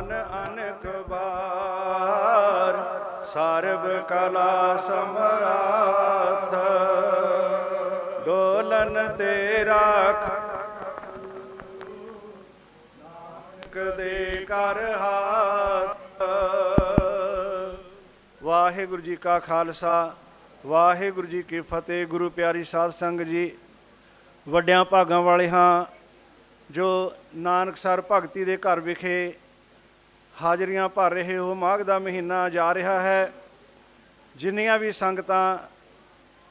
ਮਨ ਅਨਕ ਬਾਰ ਸਰਬ ਕਲਾ ਸਮਰਾਥ। ਡੋਲਨ ਤੇ ਰਾਖ। ਦੇ ਕਰ ਹਾਥ। ਵਾਹਿਗੁਰੂ ਜੀ ਕਾ ਖਾਲਸਾ, ਵਾਹਿਗੁਰੂ ਜੀ ਕੀ ਫਤਿਹ। ਗੁਰੂ ਪਿਆਰੀ ਸਾਧ ਸੰਗਤ ਜੀ, ਵੱਡਿਆਂ ਭਾਗਾਂ ਵਾਲੇ ਹਾਂ, ਜੋ ਨਾਨਕਸਰ ਭਗਤੀ ਦੇ ਘਰ ਵਿਖੇ ਹਾਜ਼ਰੀਆਂ ਭਰ ਰਹੇ ਹੋ, ਮਾਘ ਦਾ ਮਹੀਨਾ ਜਾ ਰਿਹਾ ਹੈ। ਜਿੰਨੀਆਂ ਵੀ ਸੰਗਤਾਂ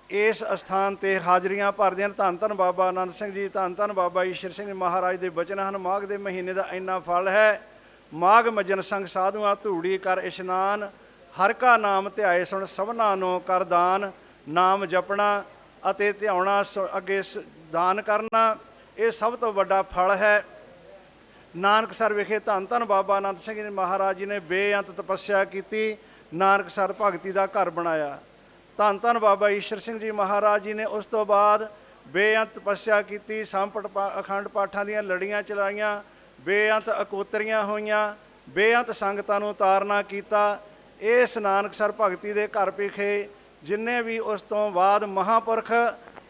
ਇਸ ਅਸਥਾਨ ਤੇ ਹਾਜ਼ਰੀਆਂ ਭਰਦੇ ਹਨ ਧੰਨ ਧੰਨ ਬਾਬਾ ਆਨੰਦ ਸਿੰਘ ਜੀ, ਧੰਨ ਧੰਨ ਬਾਬਾ ਈਸ਼ਰ ਸਿੰਘ ਮਹਾਰਾਜ ਦੇ ਬਚਨ ਹਨ। ਮਾਘ ਦੇ ਮਹੀਨੇ ਦਾ ਇੰਨਾ ਫਲ ਹੈ। ਮਾਘ ਮਜਨ ਸੰਗ ਸਾਧੂਆਂ, ਧੂੜੀ ਕਰ ਇਸ਼ਨਾਨ, ਹਰ ਕਾ ਨਾਮ ਧਿਆਏ ਸੁਣ, ਸਭਨਾ ਨੂੰ ਕਰ ਦਾਨ, ਨਾਮ ਜਪਣਾ ਅਤੇ ਧਿਆਉਣਾ ਸੁ- ਅੱਗੇ ਸ- ਦਾਨ ਕਰਨਾ, ਇਹ ਸਭ ਤੋਂ ਵੱਡਾ ਫਲ ਹੈ। ਨਾਨਕਸਰ ਵਿਖੇ ਧੰਨ ਧੰਨ ਬਾਬਾ ਅਨੰਦ ਸਿੰਘ ਜੀ ਮਹਾਰਾਜ ਜੀ ਨੇ ਬੇਅੰਤ ਤਪੱਸਿਆ ਕੀਤੀ ਨਾਨਕਸਰ ਭਗਤੀ ਦਾ ਘਰ ਬਣਾਇਆ। ਧੰਨ ਧੰਨ ਬਾਬਾ ਈਸ਼ਰ ਸਿੰਘ ਜੀ ਮਹਾਰਾਜ ਜੀ ਨੇ ਉਸ ਤੋਂ ਬਾਅਦ ਬੇਅੰਤ ਤਪੱਸਿਆ ਕੀਤੀ, ਸੰਪਟ ਅਖੰਡ ਪਾਠਾਂ ਦੀਆਂ ਲੜੀਆਂ ਚਲਾਈਆਂ, ਬੇਅੰਤ ਅਕੋਤਰੀਆਂ ਹੋਈਆਂ, ਬੇਅੰਤ ਸੰਗਤਾਂ ਨੂੰ ਤਾਰਨਾ ਕੀਤਾ। ਇਸ ਨਾਨਕਸਰ ਭਗਤੀ ਦੇ ਘਰ ਵਿਖੇ ਜਿੰਨੇ ਵੀ ਉਸ ਤੋਂ ਬਾਅਦ ਮਹਾਪੁਰਖ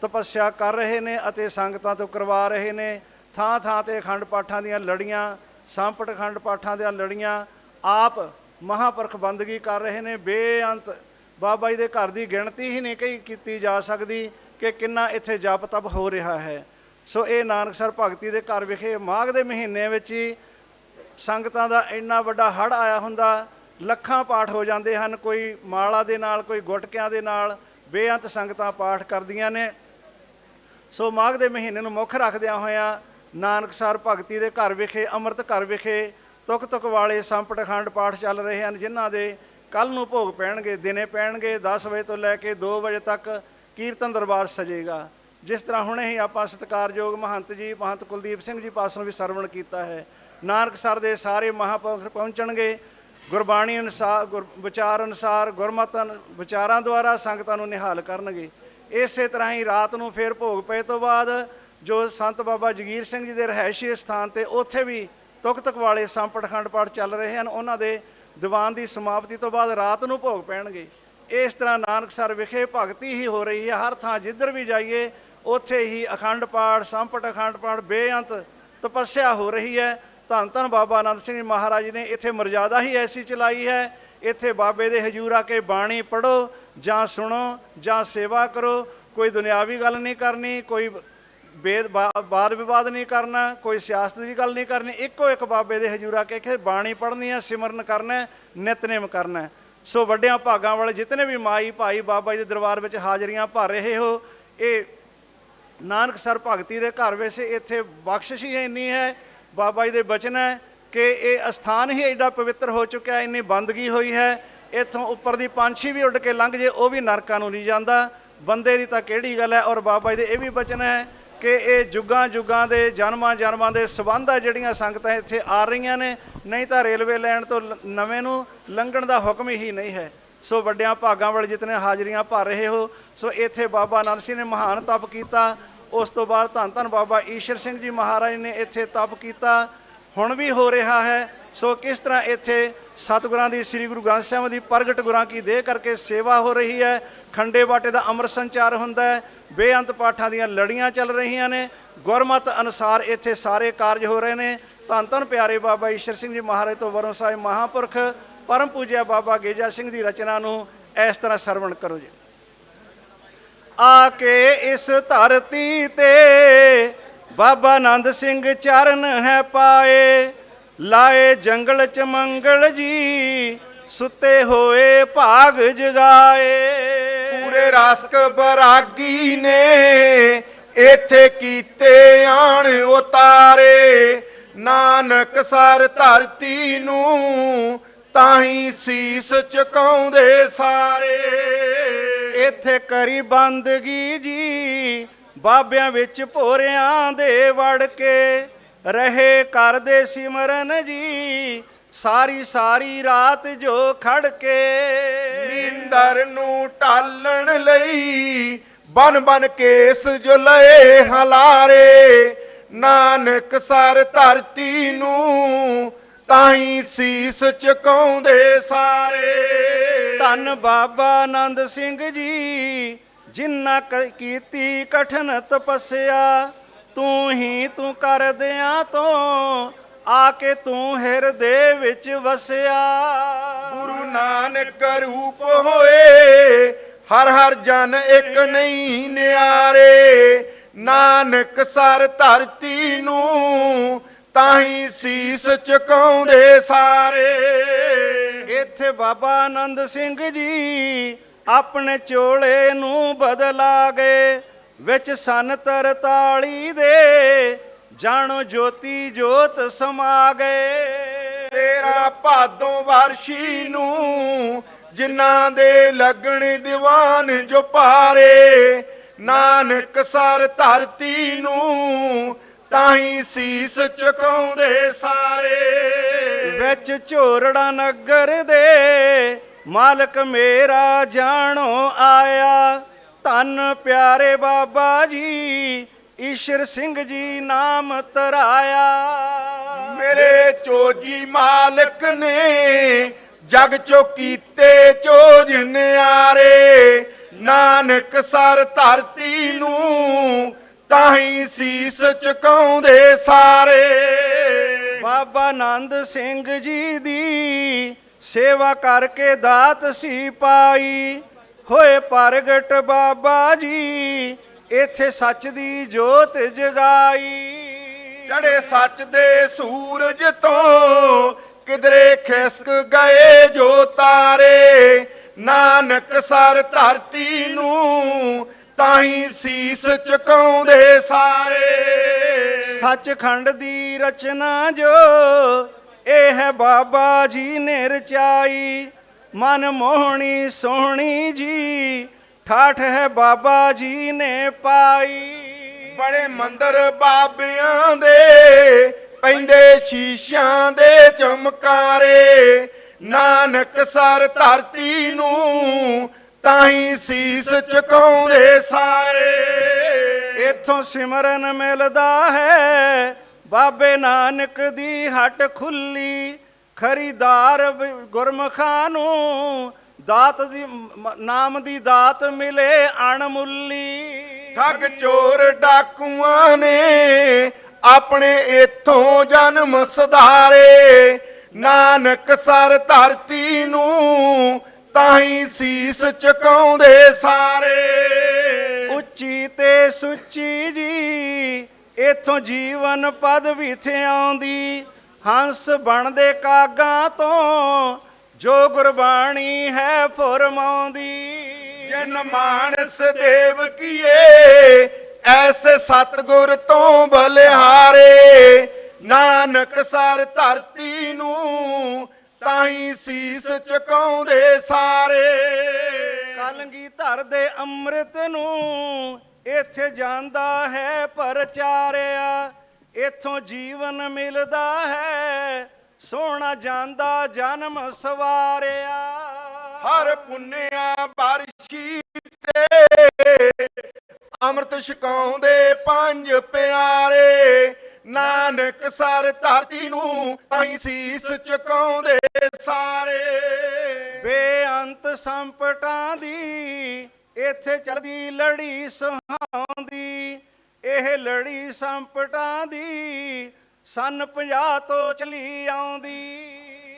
ਤਪੱਸਿਆ ਕਰ ਰਹੇ ਨੇ ਅਤੇ ਸੰਗਤਾਂ ਤੋਂ ਕਰਵਾ ਰਹੇ ਨੇ ਥਾਂ ਥਾਂ ਤੇ ਅਖੰਡ ਪਾਠਾਂ ਦੀਆਂ ਲੜੀਆਂ, ਸੰਪਟ ਅਖੰਡ ਪਾਠਾਂ ਦੀਆਂ ਲੜੀਆਂ, ਆਪ ਮਹਾਪੁਰਖ ਬੰਦਗੀ ਕਰ ਰਹੇ ਨੇ, ਬੇਅੰਤ। ਬਾਬਾ ਜੀ ਦੇ ਘਰ ਦੀ ਗਿਣਤੀ ਹੀ ਨਹੀਂ ਕਹੀ ਕੀਤੀ ਜਾ ਸਕਦੀ ਕਿ ਕਿੰਨਾ ਇੱਥੇ ਜਪ ਤਪ ਹੋ ਰਿਹਾ ਹੈ। ਸੋ ਇਹ ਨਾਨਕਸਰ ਭਗਤੀ ਦੇ ਘਰ ਵਿਖੇ ਮਾਘ ਦੇ ਮਹੀਨੇ ਵਿੱਚ ਹੀ ਸੰਗਤਾਂ ਦਾ ਇੰਨਾ ਵੱਡਾ ਹੜ ਆਇਆ ਹੁੰਦਾ, ਲੱਖਾਂ ਪਾਠ ਹੋ ਜਾਂਦੇ ਹਨ, ਕੋਈ ਮਾਲਾ ਦੇ ਨਾਲ, ਕੋਈ ਗੁਟਕਿਆਂ ਦੇ ਨਾਲ, ਬੇਅੰਤ ਸੰਗਤਾਂ ਪਾਠ ਕਰਦੀਆਂ ਨੇ। ਸੋ ਮਾਘ ਦੇ ਮਹੀਨੇ ਨੂੰ ਮੁੱਖ ਰੱਖਦਿਆਂ ਹੋਇਆਂ ਨਾਨਕਸਰ ਭਗਤੀ ਦੇ ਘਰ ਵਿਖੇ, ਅੰਮ੍ਰਿਤ ਘਰ ਵਿਖੇ, ਤੁਕ ਤੁਕ ਵਾਲੇ ਸੰਪਟ ਅਖੰਡ ਪਾਠ ਚੱਲ ਰਹੇ ਹਨ, ਜਿਨ੍ਹਾਂ ਦੇ ਕੱਲ ਨੂੰ ਭੋਗ ਪੈਣਗੇ, ਦਿਨੇ ਪੈਣਗੇ 10 ਵਜੇ ਤੋਂ ਲੈ ਕੇ 2 ਵਜੇ ਤੱਕ ਕੀਰਤਨ ਦਰਬਾਰ ਸਜੇਗਾ। ਜਿਸ ਤਰ੍ਹਾਂ ਹੁਣੇ ਹੀ ਆਪਾਂ ਸਤਿਕਾਰਯੋਗ ਮਹੰਤ ਜੀ, ਮਹੰਤ ਕੁਲਦੀਪ ਸਿੰਘ ਜੀ ਪਾਸੋਂ ਵੀ ਸਰਵਣ ਕੀਤਾ ਹੈ। ਨਾਨਕਸਰ ਦੇ ਸਾਰੇ ਮਹਾਂਪੁਰਖ ਪਹੁੰਚਣਗੇ। ਗੁਰਬਾਣੀ ਅਨੁਸਾਰ, ਗੁਰ ਵਿਚਾਰ ਅਨੁਸਾਰ, ਗੁਰਮਤਿ ਵਿਚਾਰਾਂ ਦੁਆਰਾ ਸੰਗਤਾਂ ਨੂੰ ਨਿਹਾਲ ਕਰਨਗੇ। ਇਸੇ ਤਰ੍ਹਾਂ ਹੀ ਰਾਤ ਨੂੰ ਫੇਰ ਭੋਗ ਪਏ ਤੋਂ ਬਾਅਦ ਜੋ ਸੰਤ ਬਾਬਾ ਜਗੀਰ ਸਿੰਘ ਜੀ ਦੇ ਰਹਿائشੀ ਸਥਾਨ ਤੇ ਉੱਥੇ ਵੀ ਤੁਕ ਤੁਕ ਵਾਲੇ ਸੰਪਟ ਖੰਡ ਪਾਠ ਚੱਲ ਰਹੇ ਹਨ, ਉਹਨਾਂ ਦੇ ਦੀਵਾਨ ਦੀ ਸਮਾਪਤੀ ਤੋਂ ਬਾਅਦ ਰਾਤ ਨੂੰ ਭੋਗ ਪੈਣਗੇ। ਇਸ ਤਰ੍ਹਾਂ ਨਾਨਕ ਸਰ ਵਿਖੇ ਭਗਤੀ ਹੀ ਹੋ ਰਹੀ ਹੈ, ਹਰ ਥਾਂ ਜਿੱਧਰ ਵੀ ਜਾਈਏ, ਉੱਥੇ ਹੀ ਅਖੰਡ ਪਾਠ ਸੰਪਟ ਅਖੰਡ ਪਾਠ ਬੇਅੰਤ ਤਪੱਸਿਆ ਹੋ ਰਹੀ ਹੈ। ਧੰਨ ਧੰਨ ਬਾਬਾ ਆਨੰਦ ਸਿੰਘ ਮਹਾਰਾਜ ਨੇ ਇੱਥੇ ਮਰਜ਼ਾਦਾ ਹੀ ਐਸੀ ਚਲਾਈ ਹੈ, ਇੱਥੇ ਬਾਬੇ ਦੇ ਹਜੂਰ ਆ ਕੇ ਬਾਣੀ ਪੜੋ ਜਾਂ ਸੁਣੋ ਜਾਂ ਸੇਵਾ ਕਰੋ, ਕੋਈ ਦੁਨਿਆਵੀ ਗੱਲ ਨਹੀਂ ਕਰਨੀ, ਕੋਈ ਬੇਦ ਬਾ- ਵਾਦ ਵਿਵਾਦ ਨਹੀਂ ਕਰਨਾ ਕੋਈ ਸਿਆਸਤ ਦੀ ਗੱਲ ਨਹੀਂ ਕਰਨੀ ਇੱਕੋ ਇੱਕ ਬਾਬੇ ਦੇ ਹਜੂਰ ਆ ਕੇ ਇੱਥੇ ਬਾਣੀ ਪੜ੍ਹਨੀ ਹੈ ਸਿਮਰਨ ਕਰਨਾ ਹੈ, ਨਿਤਨੇਮ ਕਰਨਾ ਹੈ। ਸੋ ਵੱਡਿਆਂ ਭਾਗਾਂ ਵਾਲੇ ਜਿਤਨੇ ਵੀ ਮਾਈ ਭਾਈ ਬਾਬਾ ਜੀ ਦੇ ਦਰਬਾਰ ਵਿੱਚ ਹਾਜ਼ਰੀਆਂ ਭਰ ਰਹੇ ਹੋ ਇਹ ਨਾਨਕ ਸਰ ਭਗਤੀ ਦੇ ਘਰ ਵਿੱਚ ਇੱਥੇ ਬਖਸ਼ਿਸ਼ ਹੀ ਇੰਨੀ ਹੈ ਬਾਬਾ ਜੀ ਦੇ ਬਚਨ ਹੈ ਕਿ ਇਹ ਅਸਥਾਨ ਹੀ ਐਡਾ ਪਵਿੱਤਰ ਹੋ ਚੁੱਕਿਆ ਹੈ ਇੰਨੀ ਬੰਦਗੀ ਹੋਈ ਹੈ ਇੱਥੋਂ ਉੱਪਰ ਦੀ ਪੰਛੀ ਵੀ ਉੱਡ ਕੇ ਲੰਘ ਜੇ ਉਹ ਵੀ ਨਰਕਾਂ ਨੂੰ ਨਹੀਂ ਜਾਂਦਾ ਬੰਦੇ ਦੀ ਤਾਂ ਕਿਹੜੀ ਗੱਲ ਹੈ ਔਰ ਬਾਬਾ ਜੀ ਦੇ ਇਹ ਵੀ ਬਚਨ ਹੈ ਕਿ ਇਹ ਜੁਗਾਂ ਜੁਗਾਂ ਦੇ, ਜਨਮਾਂ ਜਨਮਾਂ ਦੇ ਸਬੰਧ ਆ ਜਿਹੜੀਆਂ ਸੰਗਤਾਂ ਇੱਥੇ ਆ ਰਹੀਆਂ ਨੇ। ਨਹੀਂ ਤਾਂ ਰੇਲਵੇ ਲਾਈਨ ਤੋਂ ਲ- ਨਵੇਂ ਨੂੰ ਲੰਘਣ ਦਾ ਹੁਕਮ ਹੀ ਨਹੀਂ ਹੈ। ਸੋ ਵੱਡਿਆਂ ਭਾਗਾਂ ਵਾਲੇ ਜਿਤਨੇ ਹਾਜ਼ਰੀਆਂ ਭਰ ਰਹੇ ਹੋ, ਸੋ ਇੱਥੇ ਬਾਬਾ ਆਨੰਦ ਸਿੰਘ ਨੇ ਮਹਾਨ ਤਪ ਕੀਤਾ। ਉਸ ਤੋਂ ਬਾਅਦ ਧੰਨ ਧੰਨ ਬਾਬਾ ਈਸ਼ਰ ਸਿੰਘ ਜੀ ਮਹਾਰਾਜ ਨੇ ਇੱਥੇ ਤਪ ਕੀਤਾ। ਹੁਣ ਵੀ ਹੋ ਰਿਹਾ ਹੈ। ਸੋ ਕਿਸ ਤਰ੍ਹਾਂ ਇੱਥੇ ਸਤਿਗੁਰਾਂ ਦੀ, ਸ੍ਰੀ ਗੁਰੂ ਗ੍ਰੰਥ ਸਾਹਿਬ ਦੀ ਪ੍ਰਗਟ ਗੁਰਾਂ ਕੀ ਦੇਹ ਕਰਕੇ ਸੇਵਾ ਹੋ ਰਹੀ ਹੈ? ਖੰਡੇ ਬਾਟੇ ਦਾ ਅੰਮ੍ਰਿਤ ਸੰਚਾਰ ਹੁੰਦਾ ਹੈ। ਬੇਅੰਤ ਪਾਠਾਂ ਦੀਆਂ ਲੜੀਆਂ ਚੱਲ ਰਹੀਆਂ ਨੇ। ਗੁਰਮਤ ਅਨੁਸਾਰ ਇੱਥੇ ਸਾਰੇ ਕਾਰਜ ਹੋ ਰਹੇ ਨੇ। ਧੰਨ ਧੰਨ ਪਿਆਰੇ ਬਾਬਾ ਈਸ਼ਰ ਸਿੰਘ ਜੀ ਮਹਾਰਾਜ ਤੋਂ ਵਰੋਂ ਸਾਹਿਬ ਮਹਾਂਪੁਰਖ, ਪਰਮ ਪੂਜਿਆ ਬਾਬਾ ਗੇਜਾ ਸਿੰਘ ਦੀ ਰਚਨਾ ਨੂੰ ਇਸ ਤਰ੍ਹਾਂ ਸਰਵਣ ਕਰੋ ਜੀ। ਆ ਕੇ ਇਸ ਧਰਤੀ ਤੇ ਬਾਬਾ ਆਨੰਦ ਸਿੰਘ ਚਰਨ ਹੈ ਪਾਏ। ਲਾਏ ਜੰਗਲ ਚ ਮੰਗਲ ਜੀ ਸੁੱਤੇ ਹੋਏ ਭਾਗ ਜਗਾਏ। ਪੂਰੇ ਰਸਕ ਬਰਾਗੀ ਨੇ ਇੱਥੇ ਕੀਤੇ ਆਣ ਉਤਾਰੇ। ਨਾਨਕ ਸਰ ਧਰਤੀ ਨੂੰ ਤਾਹੀ ਸੀਸ ਝੁਕਾਉਂਦੇ ਸਾਰੇ। ਇੱਥੇ ਕਰੀ ਬੰਦਗੀ ਜੀ ਬਾਬਿਆਂ ਵਿੱਚ ਭੋਰਿਆਂ ਦੇ ਵੜ ਕੇ ਰਹੇ ਕਰਦੇ ਸਿਮਰਨ ਜੀ ਸਾਰੀ ਸਾਰੀ ਰਾਤ ਜੋ ਖੜ ਕੇ ਨੀਂਦਰ ਨੂੰ ਟਾਲਣ ਲਈ ਬਨ ਬਨ ਕੇਸ ਜੋ ਲਏ ਹਲਾਰੇ ਨਾਨਕ ਸਰ ਧਰਤੀ ਨੂੰ ਤਾਂ ਹੀ ਸੀਸ ਝੁਕਾਉਂਦੇ ਸਾਰੇ। ਧੰਨ ਬਾਬਾ ਆਨੰਦ ਸਿੰਘ ਜੀ ਜਿਨ੍ਹਾਂ ਕੀਤੀ ਕਠਨ ਤਪੱਸਿਆ ਤੂੰ ਹੀ ਤੂੰ ਕਰ ਦਿਆਂ ਤੋਂ ਆ ਕੇ ਤੂੰ ਹਿਰਦੇ ਵਿੱਚ ਵਸਿਆ। ਗੁਰੂ ਨਾਨਕ ਰੂਪ ਹੋਏ ਹਰ ਹਰ ਜਨ ਇੱਕ ਨਹੀਂ ਨਿਆਰੇ। ਨਾਨਕ ਸਰ ਧਰਤੀ ਨੂੰ ਤਾਂ ਹੀ ਸੀਸ ਝੁਕਾਉਂਦੇ ਸਾਰੇ। ਇੱਥੇ ਬਾਬਾ ਆਨੰਦ ਸਿੰਘ ਜੀ ਆਪਣੇ ਚੋਲੇ ਨੂੰ ਬਦਲਾ ਗਏ ਵਿੱਚ ਸਨ 43 ਦੇ ਜਾਣੋ ਜੋਤੀ ਜੋਤ ਸਮਾ ਗਏ ਤੇਰਾ ਭਾਦੋਂ ਵਰਸ਼ੀ ਨੂੰ ਜਿਨ੍ਹਾਂ ਦੇ ਲੱਗਣ ਦੀਵਾਨ ਜੋ ਪਾਰੇ, ਨਾਨਕ ਸਰ ਧਰਤੀ ਨੂੰ ਤਾਂ ਹੀ ਸੀਸ ਝੁਕਾਉਂਦੇ ਸਾਰੇ। ਵਿੱਚ ਝੋਰੜਾ ਨਗਰ ਦੇ ਮਾਲਕ ਮੇਰਾ ਜਾਣੋ ਆਇਆ। ਧੰਨ ਪਿਆਰੇ ਬਾਬਾ ਜੀ ਈਸ਼ਰ ਸਿੰਘ ਜੀ ਨਾਮ ਤਰਾਇਆ। ਮੇਰੇ ਚੋਜੀ ਮਾਲਕ ਨੇ ਜਗ ਚੋ ਕੀਤੇ ਚੋਜ ਨਿਆਰੇ ਨਾਨਕ ਸਰ ਧਰਤੀ ਨੂੰ ਤਾਂ ਹੀ ਸੀਸ ਝੁਕਾਉਂਦੇ ਸਾਰੇ। ਬਾਬਾ ਆਨੰਦ ਸਿੰਘ ਜੀ ਦੀ ਸੇਵਾ ਕਰਕੇ ਦਾਤ ਸੀ ਪਾਈ। ਹੋਏ ਪ੍ਰਗਟ ਬਾਬਾ ਜੀ ਇੱਥੇ ਸੱਚ ਦੀ ਜੋਤ ਜਗਾਈ। ਚੜੇ ਸੱਚ ਦੇ ਸੂਰਜ ਤੋਂ ਕਿਧਰੇ ਖਿਸਕ ਗਏ ਜੋ ਤਾਰੇ ਨਾਨਕ ਸਰ ਧਰਤੀ ਨੂੰ ਤਾਂ ਹੀ ਸੀਸ ਝੁਕਾਉਂਦੇ ਸਾਰੇ। ਸੱਚਖੰਡ ਦੀ ਰਚਨਾ ਜੋ ਇਹ ਹੈ ਬਾਬਾ ਜੀ ਨੇ ਰਚਾਈ। ਮਨ ਮੋਹਣੀ ਸੋਹਣੀ ਜੀ ਠਾਠ ਹੈ ਬਾਬਾ ਜੀ ਨੇ ਪਾਈ। ਬੜੇ ਮੰਦਰ ਬਾਬਿਆਂ ਦੇ ਪੈਂਦੇ ਸ਼ੀਸ਼ਿਆਂ ਦੇ ਚਮਕਾਰੇ। ਨਾਨਕ ਸਰ ਧਰਤੀ ਨੂੰ ਤਾਂ ਹੀ ਸੀਸ ਝੁਕਾਉਂਦੇ ਸਾਰੇ। ਇੱਥੋਂ ਸਿਮਰਨ ਮਿਲਦਾ ਹੈ ਬਾਬੇ ਨਾਨਕ ਦੀ ਹੱਟ ਖੁੱਲੀ। ਖਰੀਦਾਰ ਗੁਰਮੁਖਾਂ ਨੂੰ ਦਾਤ ਦੀ ਨਾਮ ਦੀ ਦਾਤ ਮਿਲੇ ਅਣਮੁੱਲੀ। ਠੱਗ ਚੋਰ ਡਾਕੂਆਂ ਨੇ ਆਪਣੇ ਇਥੋਂ ਜਨਮ ਸੁਧਾਰੇ। ਨਾਨਕ ਸਰ ਧਰਤੀ ਨੂੰ ਤਾਂ ਹੀ ਸੀਸ ਝੁਕਾਉਂਦੇ ਸਾਰੇ। ਉੱਚੀ ਤੇ ਸੁੱਚੀ ਜੀ ਇਥੋਂ ਜੀਵਨ ਪਦ ਵਿਥਿਆਉਂਦੀ ਹੰਸ ਬਣਦੇ ਕਾਗਾਂ ਤੋਂ ਜੋ ਗੁਰਬਾਣੀ ਹੈ ਫਰਮਾਉਂਦੀ। ਜਨ ਮਾਨਸ ਦੇਵ ਕੀਏ ਐਸੇ ਸਤਗੁਰ ਤੋਂ ਬਲਿਹਾਰੇ। ਨਾਨਕ ਸਰ ਧਰਤੀ ਨੂੰ ਤਾਂ ਹੀ ਸੀਸ ਝੁਕਾਉਂਦੇ ਸਾਰੇ। ਕਲਗੀ ਧਰ ਦੇ ਅੰਮ੍ਰਿਤ ਨੂੰ ਇੱਥੇ ਜਾਂਦਾ ਹੈ ਪਰਚਾਰਿਆ। ਇੱਥੋਂ ਜੀਵਨ ਮਿਲਦਾ ਹੈ ਸੋਹਣਾ ਜਾਂਦਾ ਜਨਮ ਸਵਾਰਿਆ। ਹਰ ਪੁੰਨਿਆ ਬਾਰਿਸ਼ੀ ਤੇ ਅੰਮ੍ਰਿਤ ਛਕਾਉਂਦੇ ਪੰਜ ਪਿਆਰੇ। ਨਾਨਕ ਸਰ ਧਰਤੀ ਨੂੰ ਤਾਈ ਸੀਸ ਝੁਕਾਉਂਦੇ ਸਾਰੇ। ਬੇਅੰਤ ਸੰਪਟਾਂ ਦੀ ਇੱਥੇ ਚੱਲਦੀ ਲੜੀ ਸੁਹਾਉਂਦੀ। ਇਹ ਲੜੀ ਸੰਪਟਾਂ ਦੀ ਸਨ 50 ਤੋਂ ਚਲੀ ਆਉਂਦੀ।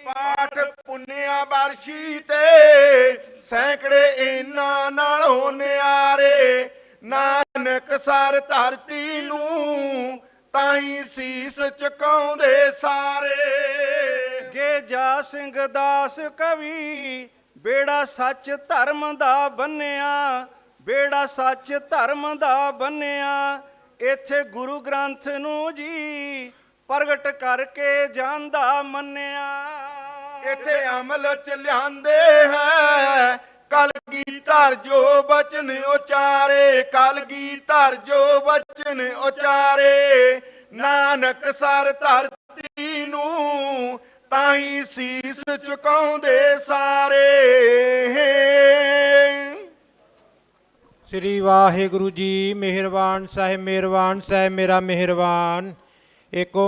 ਪਾਠ ਪੁੰਨਿਆ ਬਾਰਿਸ਼ੀ ਤੇ ਸੈਂਕੜੇ ਇਨਾਂ ਨਾਲੋਂ ਨਿਆਰੇ। ਨਾਨਕ ਸਰ ਧਰਤੀ ਨੂੰ ਤਾਈ ਸੀਸ ਝੁਕਾਉਂਦੇ ਸਾਰੇ। ਗੇਜਾ ਸਿੰਘ ਦਾਸ ਕਵੀ ਬੇੜਾ ਸੱਚ ਧਰਮ ਦਾ ਬੰਨਿਆ। ਬੇੜਾ ਸੱਚ ਧਰਮ ਦਾ ਬੰਨਿਆ। ਇੱਥੇ ਗੁਰੂ ਗ੍ਰੰਥ ਨੂੰ ਜੀ ਪ੍ਰਗਟ ਕਰਕੇ ਜਾਂਦਾ ਮੰਨਿਆ। ਇੱਥੇ ਅਮਲ ਚ ਲਿਆਂਦੇ ਹੈ ਕਲਗੀ ਧਰ ਜੋ ਬਚਨ ਉਚਾਰੇ ਕਲਗੀ ਧਰ ਜੋ ਬਚਨ ਉਚਾਰੇ, ਨਾਨਕ ਸਰ ਧਰਤੀ ਨੂੰ ਤਾਂ ਹੀ ਸੀਸ ਝੁਕਾਉਂਦੇ ਸਾਰੇ। ਸ੍ਰੀ ਵਾਹਿਗੁਰੂ ਜੀ ਮਿਹਰਬਾਨ ਸਾਹਿਬ ਮਿਹਰਬਾਨ ਸਾਹਿਬ ਮੇਰਾ ਮਿਹਰਬਾਨ। ਏਕੋ